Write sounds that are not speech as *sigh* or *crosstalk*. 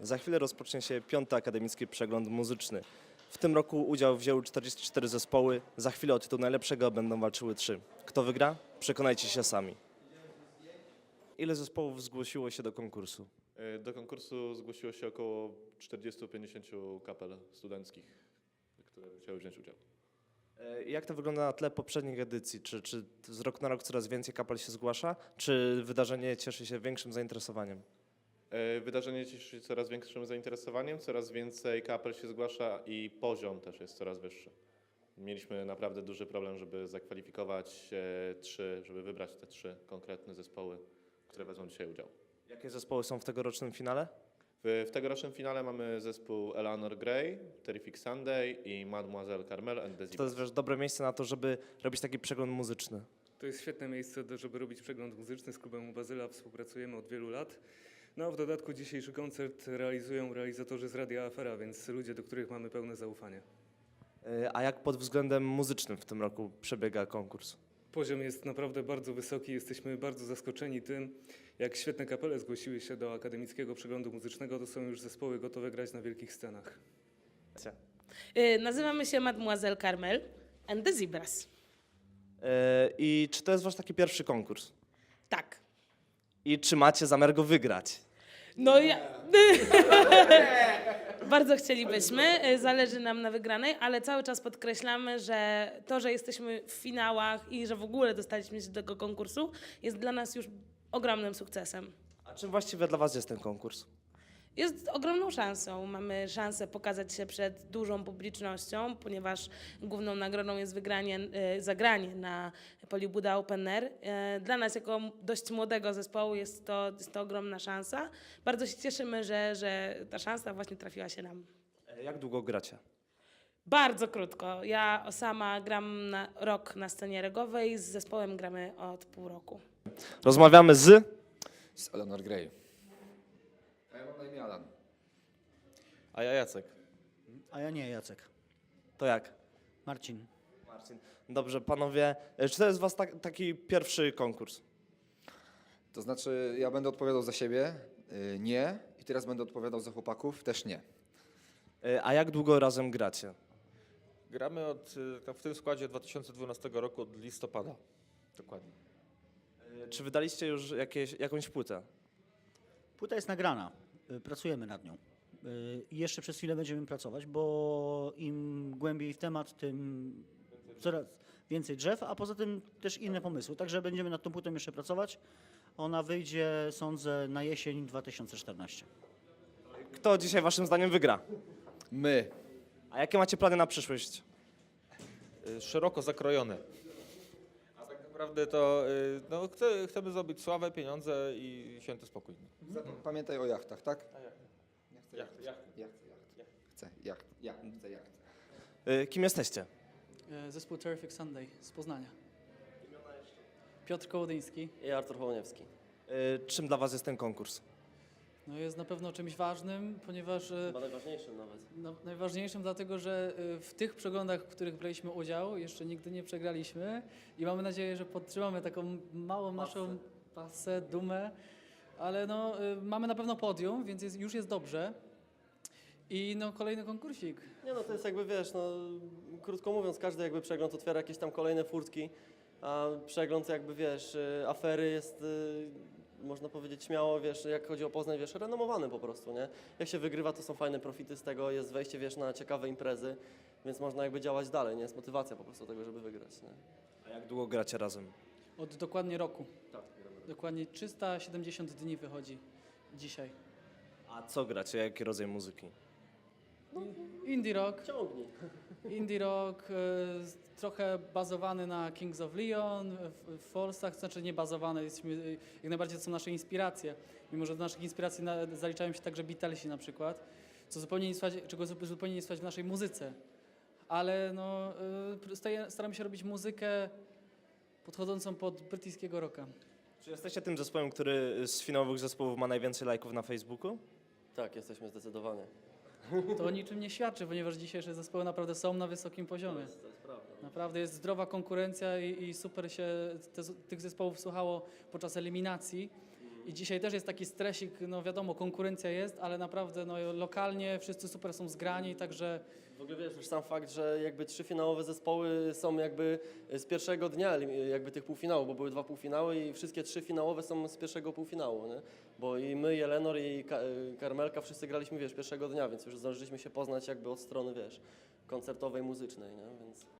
Za chwilę rozpocznie się piąty akademicki przegląd muzyczny. W tym roku udział wzięły 44 zespoły. Za chwilę o tytuł najlepszego będą walczyły trzy. Kto wygra? Przekonajcie się sami. Ile zespołów zgłosiło się do konkursu? E, Do konkursu zgłosiło się około 40-50 kapel studenckich, które chciały wziąć udział. E, Jak to wygląda na tle poprzednich edycji? Czy, czy z roku na rok coraz więcej kapel się zgłasza? Czy wydarzenie cieszy się większym zainteresowaniem? E, Wydarzenie cieszy się coraz większym zainteresowaniem, coraz więcej kapel się zgłasza i poziom też jest coraz wyższy. Mieliśmy naprawdę duży problem, żeby zakwalifikować e, trzy, żeby wybrać te trzy konkretne zespoły, które wezmą dzisiaj udział. Jakie zespoły są w tegorocznym finale? W, w tegorocznym finale mamy zespół Eleanor Grey, Terrific Sunday i Mademoiselle Carmel and the to jest wiesz, dobre miejsce na to, żeby robić taki przegląd muzyczny? To jest świetne miejsce, do, żeby robić przegląd muzyczny. Z klubem Bazyla współpracujemy od wielu lat. No a w dodatku dzisiejszy koncert realizują realizatorzy z Radia Afera, więc ludzie, do których mamy pełne zaufanie. E, A jak pod względem muzycznym w tym roku przebiega konkurs? Poziom jest naprawdę bardzo wysoki. Jesteśmy bardzo zaskoczeni tym, jak świetne kapele zgłosiły się do akademickiego przeglądu muzycznego. To są już zespoły gotowe grać na wielkich scenach. Y, Nazywamy się Mademoiselle Carmel and the Zebras. E, I czy to jest wasz taki pierwszy konkurs? Tak. I czy macie zamiar go wygrać? No ja... *laughs* Bardzo chcielibyśmy, y, zależy nam na wygranej, ale cały czas podkreślamy, że to, że jesteśmy w finałach i że w ogóle dostaliśmy się do tego konkursu, jest dla nas już ogromnym sukcesem. A czym właściwie dla was jest ten konkurs? Jest ogromną szansą. Mamy szansę pokazać się przed dużą publicznością, ponieważ główną nagrodą jest wygranie, e, zagranie na Polibuda Open Air. E, Dla nas, jako dość młodego zespołu, jest to, jest to ogromna szansa. Bardzo się cieszymy, że, że ta szansa właśnie trafiła się nam. E, Jak długo gracie? Bardzo krótko. Ja sama gram na rok na scenie regowej, z zespołem gramy od pół roku. Rozmawiamy z... z Eleanor Grey. A ja mam na imię Alan. A ja Jacek. A ja nie, Jacek. To jak? Marcin. Marcin. Dobrze, panowie, e, czy to jest was tak, taki pierwszy konkurs? To znaczy, ja będę odpowiadał za siebie, y, nie. I teraz będę odpowiadał za chłopaków, też nie. E, A jak długo razem gracie? Gramy od, y, w tym składzie 2012 roku od listopada. Dokładnie. E, Czy wydaliście już jakieś, jakąś płytę? Płyta jest nagrana. Y, Pracujemy nad nią. Y, I jeszcze przez chwilę będziemy pracować, bo im głębiej w temat, tym coraz więcej drzew, a poza tym też inne pomysły. Także będziemy nad tą płytą jeszcze pracować. Ona wyjdzie, sądzę, na jesień 2014. Kto dzisiaj waszym zdaniem wygra? My. A jakie macie plany na przyszłość? Y, Szeroko zakrojone. A naprawdę to y, no, chce, chcemy zrobić sławę, pieniądze i święty spokój. Pamiętaj o jachtach, tak? Jacht, jacht. Jacht, jacht. Chcę, jacht, ja chcę jacht. E, Kim jesteście? E, Zespół Terrific Sunday z Poznania. Piotr Kołodyński. I Artur Hołoniewski. Czym dla was jest ten konkurs? No jest na pewno czymś ważnym, ponieważ e, Chyba najważniejszym nawet. no, najważniejszym dlatego, że e, w tych przeglądach, w których braliśmy udział, jeszcze nigdy nie przegraliśmy i mamy nadzieję, że podtrzymamy taką małą naszą pasę, dumę, ale no, e, mamy na pewno podium, więc jest, już jest dobrze. I no kolejny konkursik. Nie no, to jest jakby, wiesz, no, krótko mówiąc, każdy jakby przegląd otwiera jakieś tam kolejne furtki, a przegląd jakby, wiesz, afery jest, można powiedzieć śmiało, wiesz, jak chodzi o Poznań, wiesz, renomowany po prostu, nie? Jak się wygrywa, to są fajne profity z tego, jest wejście, wiesz, na ciekawe imprezy, więc można jakby działać dalej, nie? Jest motywacja po prostu tego, żeby wygrać, nie? A jak długo gracie razem? Od dokładnie roku. Tak, Dokładnie 370 dni wychodzi dzisiaj. A co gracie? Jaki rodzaj muzyki? Indie rock. Ciągnij. Indie rock, e, trochę bazowany na Kings of Leon, w, w Forstach, znaczy nie bazowany, jesteśmy, e, jak najbardziej to są nasze inspiracje. Mimo, że do naszych inspiracji na, zaliczają się także Beatlesi na przykład, co zupełnie nie słychać, czego zu- zupełnie nie słychać w naszej muzyce. Ale no, e, staramy się robić muzykę podchodzącą pod brytyjskiego rocka. Czy jesteście tym zespołem, który z finałowych zespołów ma najwięcej lajków na Facebooku? Tak, jesteśmy zdecydowanie. To o niczym nie świadczy, ponieważ dzisiejsze zespoły naprawdę są na wysokim poziomie. To jest prawda. Naprawdę jest zdrowa konkurencja i, i super się te, tych zespołów słuchało podczas eliminacji. I dzisiaj też jest taki stresik, no wiadomo, konkurencja jest, ale naprawdę no, lokalnie wszyscy super są zgrani, także W ogóle wiesz, już sam fakt, że jakby trzy finałowe zespoły są jakby z pierwszego dnia jakby tych półfinałów, bo były dwa półfinały i wszystkie trzy finałowe są z pierwszego półfinału, nie? Bo i my, i Elenor i y, Karmelka wszyscy graliśmy, wiesz, pierwszego dnia, więc już zdążyliśmy się poznać jakby od strony, wiesz, koncertowej, muzycznej, nie? Więc...